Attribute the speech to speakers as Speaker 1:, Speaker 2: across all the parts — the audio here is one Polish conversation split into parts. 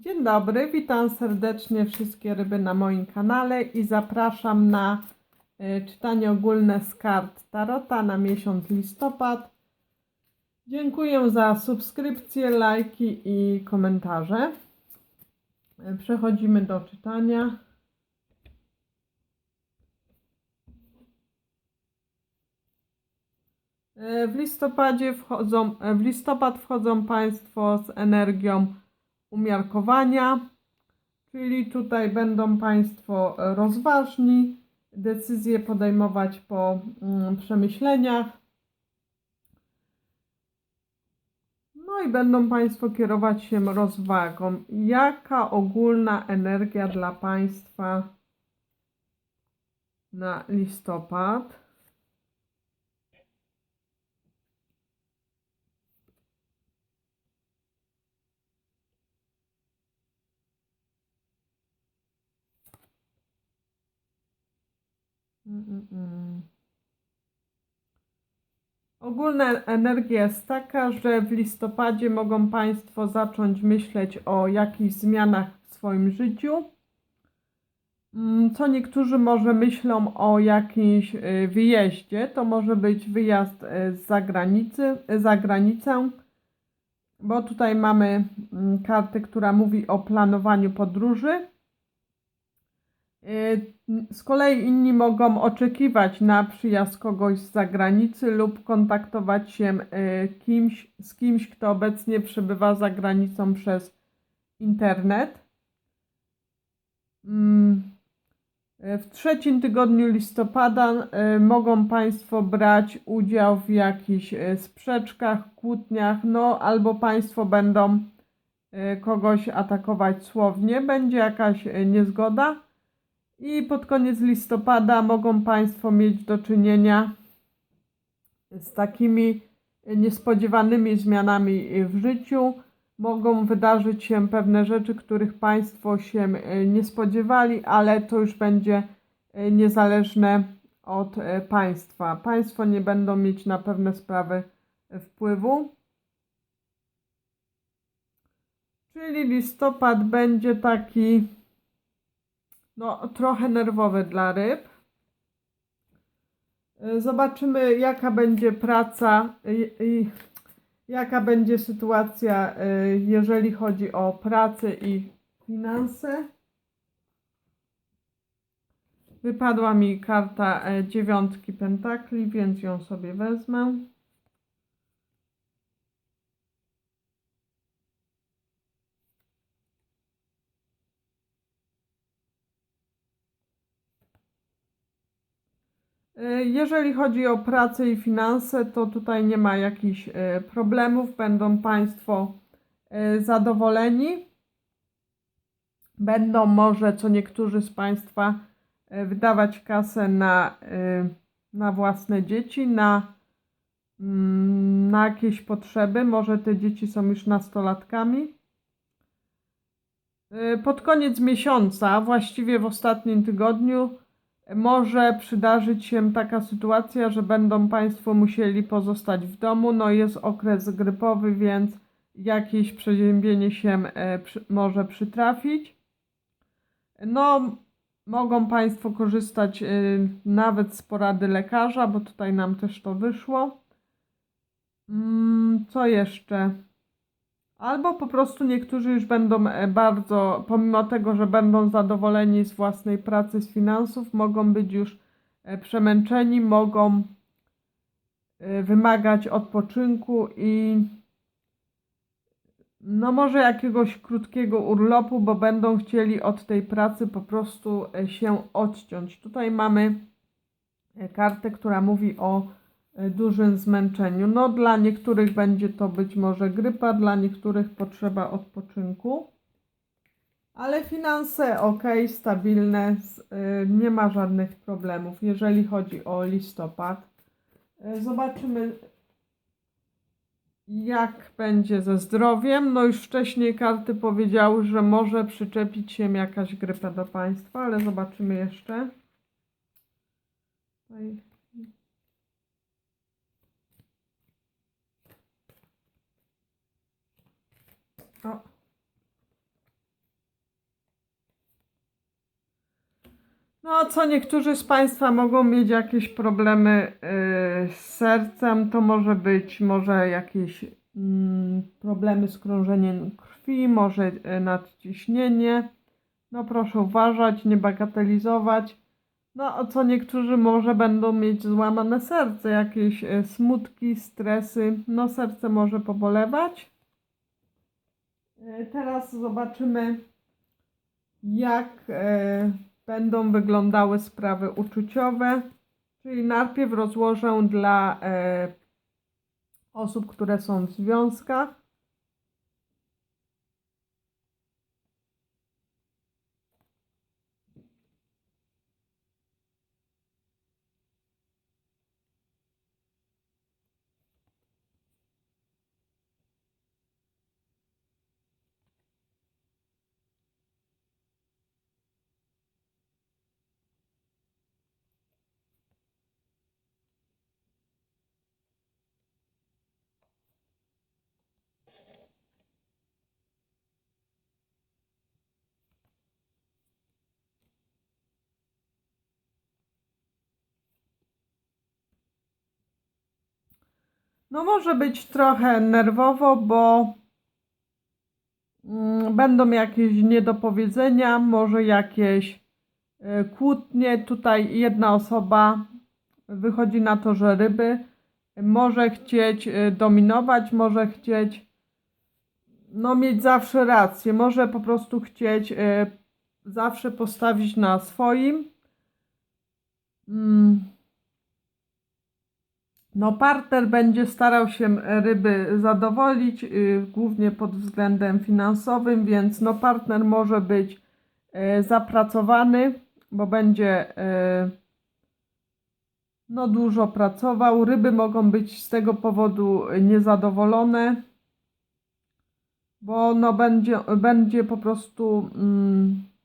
Speaker 1: Dzień dobry, witam serdecznie wszystkie ryby na moim kanale i zapraszam na e, czytanie ogólne z kart Tarota na miesiąc listopad. Dziękuję za subskrypcje, lajki i komentarze. E, Przechodzimy do czytania. E, W listopadzie wchodzą, w listopad wchodzą Państwo z energią umiarkowania, czyli tutaj będą Państwo rozważni, decyzje podejmować po mm, przemyśleniach. No i będą Państwo kierować się rozwagą. Jaka ogólna energia dla Państwa na listopad? Mm, mm. Ogólna energia jest taka, że w listopadzie mogą Państwo zacząć myśleć o jakichś zmianach w swoim życiu. Mm, Co niektórzy może myślą o jakimś y, wyjeździe, to może być wyjazd y, z zagranicy, y, za granicę, bo tutaj mamy kartę, która mówi o planowaniu podróży. Y, Z kolei inni mogą oczekiwać na przyjazd kogoś z zagranicy lub kontaktować się y, kimś, z kimś, kto obecnie przebywa za granicą przez internet. Mm, y, W trzecim tygodniu listopada mogą Państwo brać udział w jakichś sprzeczkach, kłótniach, no albo Państwo będą kogoś atakować słownie, będzie jakaś niezgoda. I pod koniec listopada mogą Państwo mieć do czynienia z takimi niespodziewanymi zmianami w życiu. Mogą wydarzyć się pewne rzeczy, których Państwo się nie spodziewali, ale to już będzie niezależne od Państwa. Państwo nie będą mieć na pewne sprawy wpływu. Czyli listopad będzie taki no, trochę nerwowy dla ryb. Y, Zobaczymy, jaka będzie praca i, i jaka będzie sytuacja, y, jeżeli chodzi o pracę i finanse. Wypadła mi karta e, dziewiątki pentakli, więc ją sobie wezmę. Jeżeli chodzi o pracę i finanse, to tutaj nie ma jakichś e, problemów. Będą Państwo e, zadowoleni. Będą może co niektórzy z Państwa wydawać kasę na, na własne dzieci, na, mm, na jakieś potrzeby. Może te dzieci są już nastolatkami. Pod koniec miesiąca, właściwie w ostatnim tygodniu, może przydarzyć się taka sytuacja, że będą Państwo musieli pozostać w domu. No jest okres grypowy, więc jakieś przeziębienie się e, może przytrafić. No, mogą Państwo korzystać e, nawet z porady lekarza, bo tutaj nam też to wyszło. Mm, co jeszcze? Albo po prostu niektórzy już będą e, bardzo, pomimo tego, że będą zadowoleni z własnej pracy, z finansów, mogą być już e, przemęczeni, mogą e, wymagać odpoczynku i no może jakiegoś krótkiego urlopu, bo będą chcieli od tej pracy po prostu się odciąć. Tutaj mamy kartę, która mówi o dużym zmęczeniu. No dla niektórych będzie to być może grypa, dla niektórych potrzeba odpoczynku. Ale finanse ok, stabilne, y, nie ma żadnych problemów, jeżeli chodzi o listopad. Y, Zobaczymy, jak będzie ze zdrowiem. No już wcześniej karty powiedziały, że może przyczepić się jakaś grypa do Państwa, ale zobaczymy jeszcze. O. No, co niektórzy z Państwa mogą mieć jakieś problemy y, z sercem, to może być może jakieś mm, problemy z krążeniem krwi, może y, nadciśnienie. No proszę uważać, nie bagatelizować. No, o co niektórzy może będą mieć złamane serce, jakieś y, smutki, stresy. No, serce może pobolewać. Yy, Teraz zobaczymy, jak e, będą wyglądały sprawy uczuciowe. Czyli najpierw rozłożę dla e, osób, które są w związkach. No może być trochę nerwowo, bo mm, będą jakieś niedopowiedzenia, może jakieś e, kłótnie. Tutaj jedna osoba wychodzi na to, że ryby może chcieć e, dominować, może chcieć no mieć zawsze rację, może po prostu chcieć e, zawsze postawić na swoim. Mm. No, partner będzie starał się ryby zadowolić, y, głównie pod względem finansowym, więc no, partner może być e, zapracowany, bo będzie e, no, dużo pracował. Ryby mogą być z tego powodu niezadowolone, bo no, będzie, będzie po prostu e,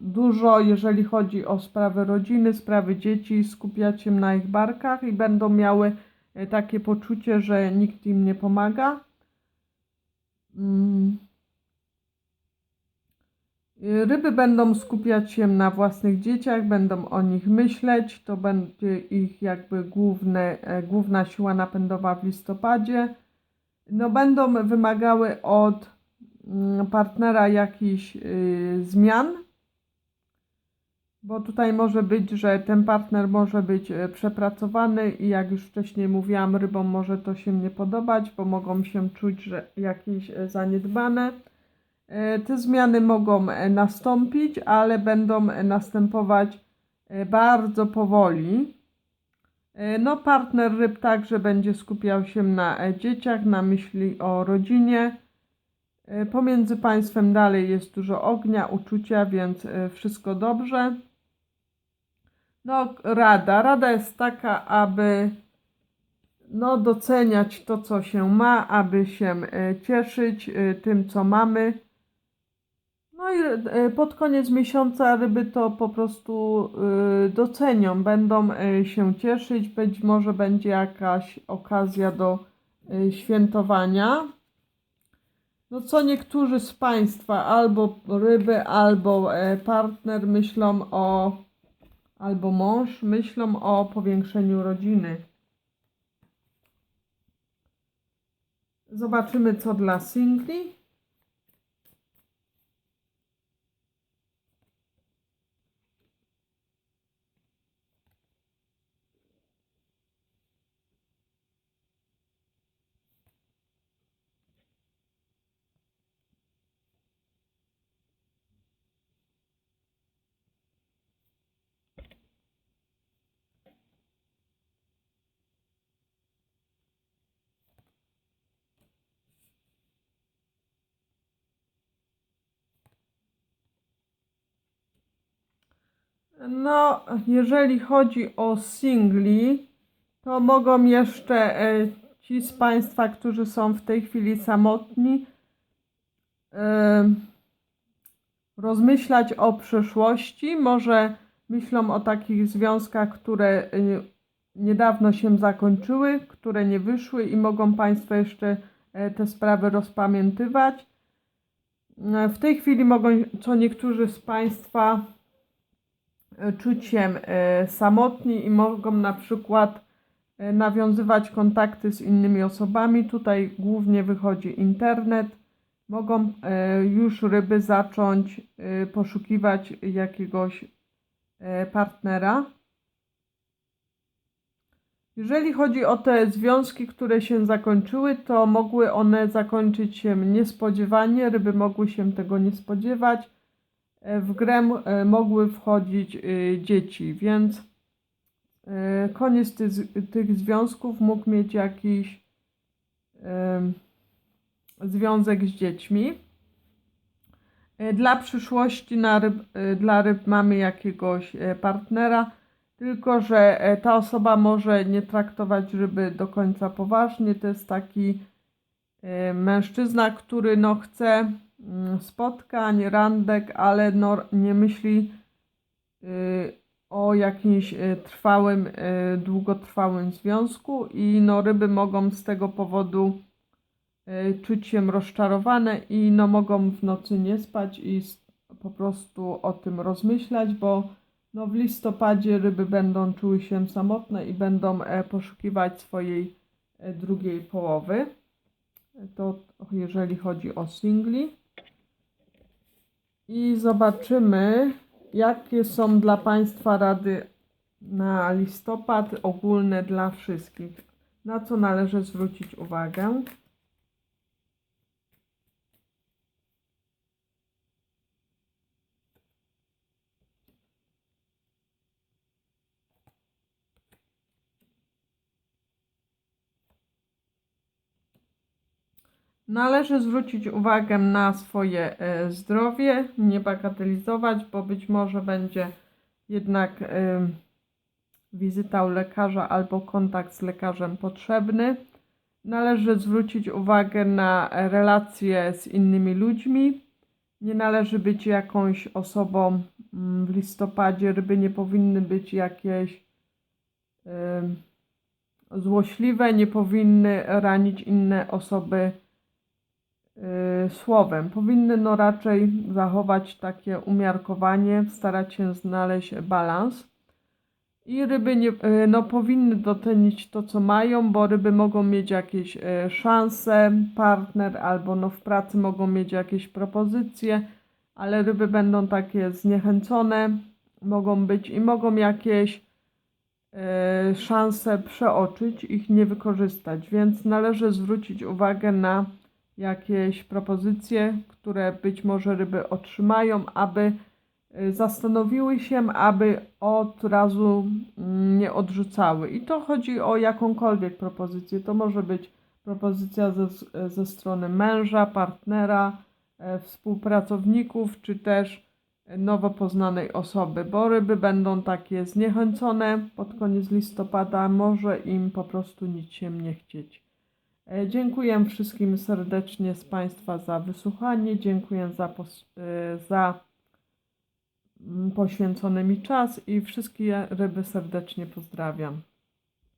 Speaker 1: dużo, jeżeli chodzi o sprawy rodziny, sprawy dzieci, skupiać się na ich barkach i będą miały e, takie poczucie, że nikt im nie pomaga. Mm. Y, Ryby będą skupiać się na własnych dzieciach, będą o nich myśleć, to będzie ich jakby główne, e, główna siła napędowa w listopadzie. No, będą wymagały od partnera jakichś y, zmian, bo tutaj może być, że ten partner może być e, przepracowany i jak już wcześniej mówiłam, rybom może to się nie podobać, bo mogą się czuć, że jakieś e, zaniedbane. E, Te zmiany mogą nastąpić, ale będą następować bardzo powoli. No, partner ryb także będzie skupiał się na dzieciach, na myśli o rodzinie. E, Pomiędzy państwem dalej jest dużo ognia, uczucia, więc e, wszystko dobrze. No, rada. Rada jest taka, aby no, doceniać to, co się ma, aby się e, cieszyć tym, co mamy. No i pod koniec miesiąca ryby to po prostu docenią, będą się cieszyć, być może będzie jakaś okazja do świętowania. No co niektórzy z Państwa, albo ryby, albo e, partner myślą o, albo mąż myślą o powiększeniu rodziny. Zobaczymy co dla singli. No, jeżeli chodzi o singli, to mogą jeszcze e, ci z Państwa, którzy są w tej chwili samotni, e, rozmyślać o przyszłości. Może myślą o takich związkach, które e, niedawno się zakończyły, które nie wyszły i mogą Państwo jeszcze te sprawy rozpamiętywać. W tej chwili mogą co niektórzy z Państwa się e, samotni i mogą na przykład e, nawiązywać kontakty z innymi osobami. Tutaj głównie wychodzi internet. Mogą e, już ryby zacząć poszukiwać jakiegoś partnera. Jeżeli chodzi o te związki, które się zakończyły, to mogły one zakończyć się niespodziewanie, ryby mogły się tego nie spodziewać. E, W grę e, mogły wchodzić y, dzieci, więc e, koniec ty, tych związków mógł mieć jakiś związek z dziećmi. E, Dla przyszłości na ryb, e, dla ryb mamy jakiegoś e, partnera, tylko że e, ta osoba może nie traktować ryby do końca poważnie. To jest taki e, mężczyzna, który no chce spotkań, randek, ale no nie myśli y, o jakimś y, trwałym, y, długotrwałym związku i no ryby mogą z tego powodu czuć się rozczarowane i no mogą w nocy nie spać i po prostu o tym rozmyślać, bo no w listopadzie ryby będą czuły się samotne i będą e, poszukiwać swojej e, drugiej połowy. To jeżeli chodzi o singli. I zobaczymy, jakie są dla Państwa rady na listopad ogólne dla wszystkich. Na co należy zwrócić uwagę? Należy zwrócić uwagę na swoje e, zdrowie, nie bagatelizować, bo być może będzie jednak e, wizyta u lekarza albo kontakt z lekarzem potrzebny. Należy zwrócić uwagę na relacje z innymi ludźmi. Nie należy być jakąś osobą mm, w listopadzie, ryby nie powinny być jakieś złośliwe, nie powinny ranić inne osoby słowem. Powinny no raczej zachować takie umiarkowanie, starać się znaleźć balans. I ryby nie, y, no, powinny docenić to, co mają, bo ryby mogą mieć jakieś y, szanse, partner, albo no, w pracy mogą mieć jakieś propozycje, ale ryby będą takie zniechęcone, mogą być i mogą jakieś y, szanse przeoczyć, ich nie wykorzystać, więc należy zwrócić uwagę na jakieś propozycje, które być może ryby otrzymają, aby y, zastanowiły się, aby od razu mm, nie odrzucały. I to chodzi o jakąkolwiek propozycję. To może być propozycja ze, ze strony męża, partnera, e, współpracowników, czy też nowo poznanej osoby, bo ryby będą takie zniechęcone pod koniec listopada, może im po prostu nic się nie chcieć. E, Dziękuję wszystkim serdecznie z Państwa za wysłuchanie. Dziękuję za, e, za mm, poświęcony mi czas i wszystkie ryby serdecznie pozdrawiam.